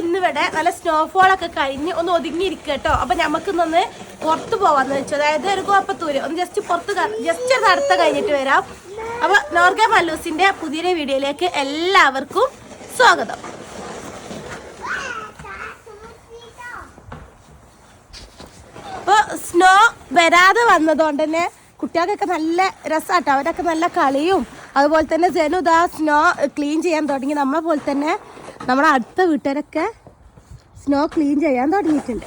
ഇന്ന് ഇവിടെ നല്ല സ്നോഫോൾ ഒക്കെ കഴിഞ്ഞ് ഒന്ന് ഒതുങ്ങിയിരിക്കുക കേട്ടോ. അപ്പൊ നമുക്ക് ഇന്നൊന്ന് പുറത്ത് പോവാന്ന് വെച്ചു. അതായത് ഒരു കോപ്പത്തൂര്. ഒന്ന് ജസ്റ്റ് പുറത്ത് ജസ്റ്റ് ഒരു നടത്ത കഴിഞ്ഞിട്ട് വരാം. അപ്പൊ നോർഗ മല്ലൂസിന്റെ പുതിയ വീഡിയോയിലേക്ക് എല്ലാവർക്കും സ്വാഗതം. അപ്പൊ സ്നോ വരാതെ വന്നതുകൊണ്ട് തന്നെ കുട്ടികൾക്കൊക്കെ നല്ല രസമാട്ടോ അവരൊക്കെ നല്ല കളിയും അതുപോലെ തന്നെ ജനുദാ സ്നോ ക്ലീൻ ചെയ്യാൻ തുടങ്ങി. നമ്മളെ പോലെ തന്നെ നമ്മുടെ അടുത്ത വീട്ടുകാരൊക്കെ സ്നോ ക്ലീൻ ചെയ്യാൻ തുടങ്ങിയിട്ടുണ്ട്.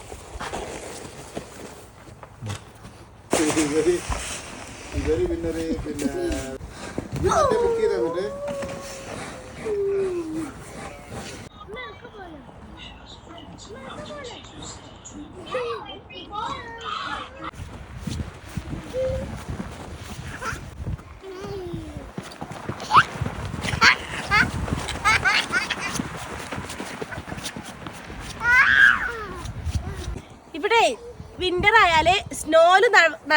പിന്നെ ഒരു പിന്നെ ബുക്ക് ചെയ്ത് തന്നിട്ട് ഇവിടെ വിന്റർ ആയാൽ സ്നോൽ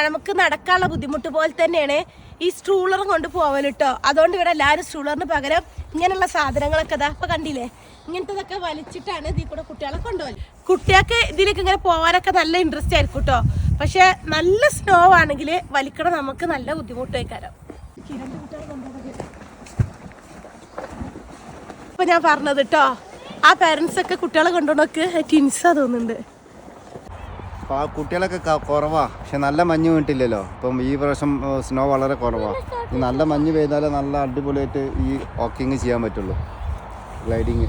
നമുക്ക് നടക്കാനുള്ള ബുദ്ധിമുട്ട് പോലെ തന്നെയാണ് ഈ സ്ട്രൂളർ കൊണ്ട് പോവാൻ കേട്ടോ അതുകൊണ്ട് ഇവിടെ എല്ലാവരും സ്ട്രൂളറിന് പകരം ഇങ്ങനെയുള്ള സാധനങ്ങളൊക്കെ ഇതാ ഇപ്പൊ കണ്ടില്ലേ? ഇങ്ങനത്തതൊക്കെ വലിച്ചിട്ടാണ് ഇതിൽ കൂടെ കുട്ടികളെ കൊണ്ടുപോകൽ കുട്ടികൾക്ക് ഇതിലേക്ക് ഇങ്ങനെ പോകാനൊക്കെ നല്ല ഇൻട്രസ്റ്റ് ആയിരിക്കും കേട്ടോ പക്ഷെ നല്ല സ്നോ ആണെങ്കിൽ വലിക്കണം നമുക്ക് നല്ല ബുദ്ധിമുട്ട് വയ്ക്കാരം ഇപ്പൊ ഞാൻ പറഞ്ഞത് കേട്ടോ ആ പാരന്റ്സ് ഒക്കെ കുട്ടികളെ കൊണ്ടുപോകണമൊക്കെ ടിൻസാ തോന്നുന്നുണ്ട്. അപ്പൊ ആ കുട്ടികളൊക്കെ കുറവാ. പക്ഷെ നല്ല മഞ്ഞ് വീണിട്ടില്ലല്ലോ. ഇപ്പം ഈ പ്രാവശ്യം സ്നോ വളരെ കുറവാണ് നല്ല മഞ്ഞ് പെയ്താലേ നല്ല അടിപൊളിയായിട്ട് ഈ വാക്കിങ് ചെയ്യാൻ പറ്റുള്ളൂ. ഗ്ലൈഡിങ്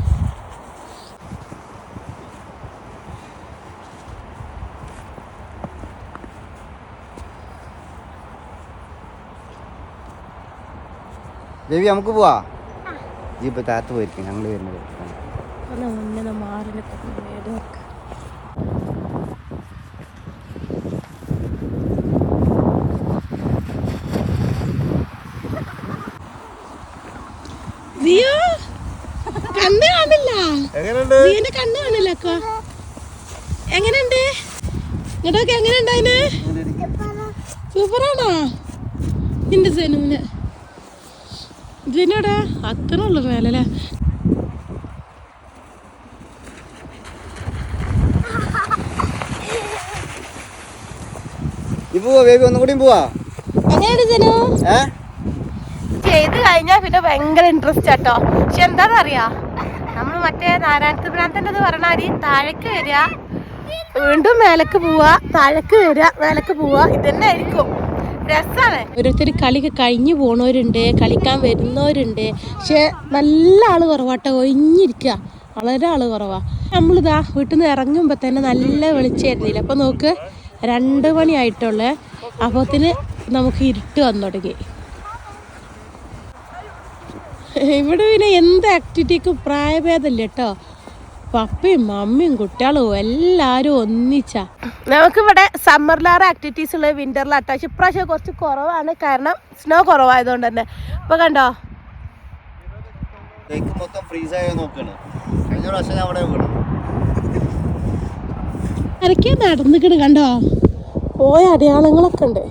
ബേബി നമുക്ക് പോവാ? ജീപ്പ് താത്ത് പോയിരിക്കും. ഞങ്ങൾ വരുന്നത്. നീയോ കണ്ണ് കാണില്ല. എങ്ങനെയുണ്ട്? നീന്റെ കണ്ണ് കാണില്ല അക്കോ. എങ്ങനെയുണ്ട്? ഇങ്ങോട്ടൊക്കെ എങ്ങനെയുണ്ട് അതിന്? സൂപ്പറാണോ? നിന്റെ ജനുവിന് ജനുവിടെ അത്ര ഉള്ളു മേലല്ലേ ഈ പോവാ ബേബി ഒന്നും കൂടി പോവാ. എങ്ങനെയുണ്ട് ജനു ഏ? ചെയ്ത് കഴിഞ്ഞാൽ പിന്നെ ഭയങ്കര ഇൻട്രസ്റ്റ് ആട്ടോ. പക്ഷെ എന്താണെന്നറിയാ നമ്മൾ മറ്റേ നാരായണത്ത് ഭ്രാന്തന്റെ പറഞ്ഞാൽ താഴേക്ക് വരിക വീണ്ടും മേലക്ക് പോവാ താഴേക്ക് വരിക മേലക്ക് പോവാ ഇതന്നെ ആയിരിക്കും. ഓരോരുത്തർ കളി കഴിഞ്ഞു പോണവരുണ്ട് കളിക്കാൻ വരുന്നവരുണ്ട്. പക്ഷെ നല്ല ആൾ കുറവാട്ടോ ഒഴിഞ്ഞിരിക്കുക വളരെ ആൾ കുറവാ. നമ്മളിതാ വീട്ടിൽ നിന്ന് ഇറങ്ങുമ്പോൾ തന്നെ നല്ല വെളിച്ചായിരുന്നില്ല അപ്പൊ നോക്ക് രണ്ട് മണി ആയിട്ടുള്ളേ. അപ്പോത്തിന് നമുക്ക് ഇരുട്ട് വന്നു തുടങ്ങി. ഇവിടെ പിന്നെ എന്ത് ആക്ടിവിറ്റിക്കും പ്രായഭേദമില്ല കേട്ടോ. പപ്പയും മമ്മിയും കുട്ടികളും എല്ലാരും ഒന്നിച്ചാ. നമുക്കിവിടെ സമ്മറിലാറ് ആക്ടിവിറ്റീസ് ഉള്ളത് വിന്ററിൽ പക്ഷെ ഇപ്രാവശ്യം കുറച്ച് കുറവാണ്. കാരണം സ്നോ കുറവായതുകൊണ്ട് തന്നെ. ഇപ്പൊ കണ്ടോ? മൊത്തം ഫ്രീസ് ആയോ നോക്കണേ. കഴിഞ്ഞ പ്രാവശ്യം ഞാൻ അവിടെ വീണു. ഇറക്കിയ നടന്നിക്കണ് കണ്ടോ? പോയ അടയാളങ്ങളൊക്കെ ഉണ്ട്.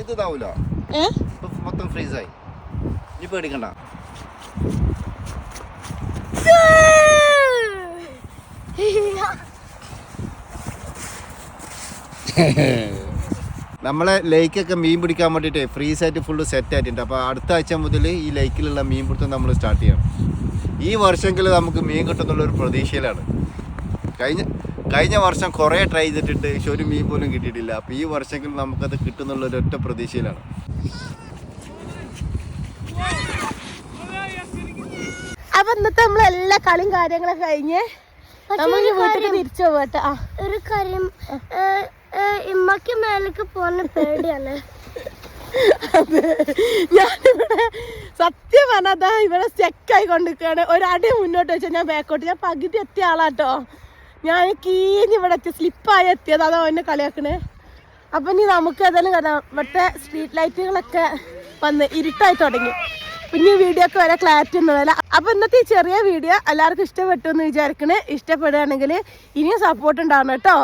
ഇത് ഇതാവൂല മൊത്തം ഫ്രീസ് ആയി. ഇനി പേടിക്കണ്ട. നമ്മളെ ലേക്കൊക്കെ മീൻ പിടിക്കാൻ വേണ്ടിയിട്ട് ഫ്രീസ് ആയിട്ട് ഫുള്ള് സെറ്റ് ആയിട്ടുണ്ട്. അപ്പോൾ അടുത്ത ആഴ്ച മുതൽ ഈ ലേക്കിലുള്ള മീൻ പിടുത്തം നമ്മൾ സ്റ്റാർട്ട് ചെയ്യണം. ഈ വർഷമെങ്കിലും നമുക്ക് മീൻ കിട്ടുന്നുള്ള ഒരു പ്രതീക്ഷയിലാണ്. കഴിഞ്ഞ കഴിഞ്ഞ വർഷം കുറേ ട്രൈ ചെയ്തിട്ടുണ്ട് പക്ഷെ ഒരു മീൻ പോലും കിട്ടിയിട്ടില്ല. അപ്പോൾ ഈ വർഷമെങ്കിലും നമുക്കത് കിട്ടുന്നുള്ള ഒരൊറ്റ ഒറ്റ പ്രതീക്ഷയിലാണ്. അപ്പൊ ഇന്നത്തെ നമ്മൾ എല്ലാ കളിയും കാര്യങ്ങളൊക്കെ കഴിഞ്ഞ് വീട്ടിൽ തിരിച്ചു പോകട്ടെ ആ. ഒരു കാര്യം ഇമ്മക്ക് മേലേക്ക് പോകുന്ന പേടിയാണ്. അതെ ഞാനിവിടെ സത്യം പറഞ്ഞതാ ഇവിടെ സ്റ്റെക്കായി കൊണ്ടിരിക്കുകയാണ് ഒരടി മുന്നോട്ട് വെച്ചാൽ ഞാൻ ബാക്കോട്ട് ഞാൻ പകുതി എത്തിയ ആളാട്ടോ ഞാൻ കീഞ്ഞ് ഇവിടെ എത്തി. സ്ലിപ്പായി എത്തിയത്. അതാ എന്നെ കളിയാക്കണേ. അപ്പം ഇനി നമുക്ക് ഏതായാലും കാണാം ഇവിടുത്തെ സ്ട്രീറ്റ് ലൈറ്റുകളൊക്കെ വന്ന് ഇരുട്ടായി തുടങ്ങി. പിന്നെ വീഡിയോ ഒക്കെ വരെ ക്ലാരിറ്റി ഒന്നുമില്ല അപ്പോൾ ഇന്നത്തെ ഈ ചെറിയ വീഡിയോ എല്ലാവർക്കും ഇഷ്ടപ്പെട്ടു എന്ന് വിചാരിക്കണേ. ഇഷ്ടപ്പെടുകയാണെങ്കിൽ ഇനിയും സപ്പോർട്ട് ഉണ്ടാവണം കേട്ടോ.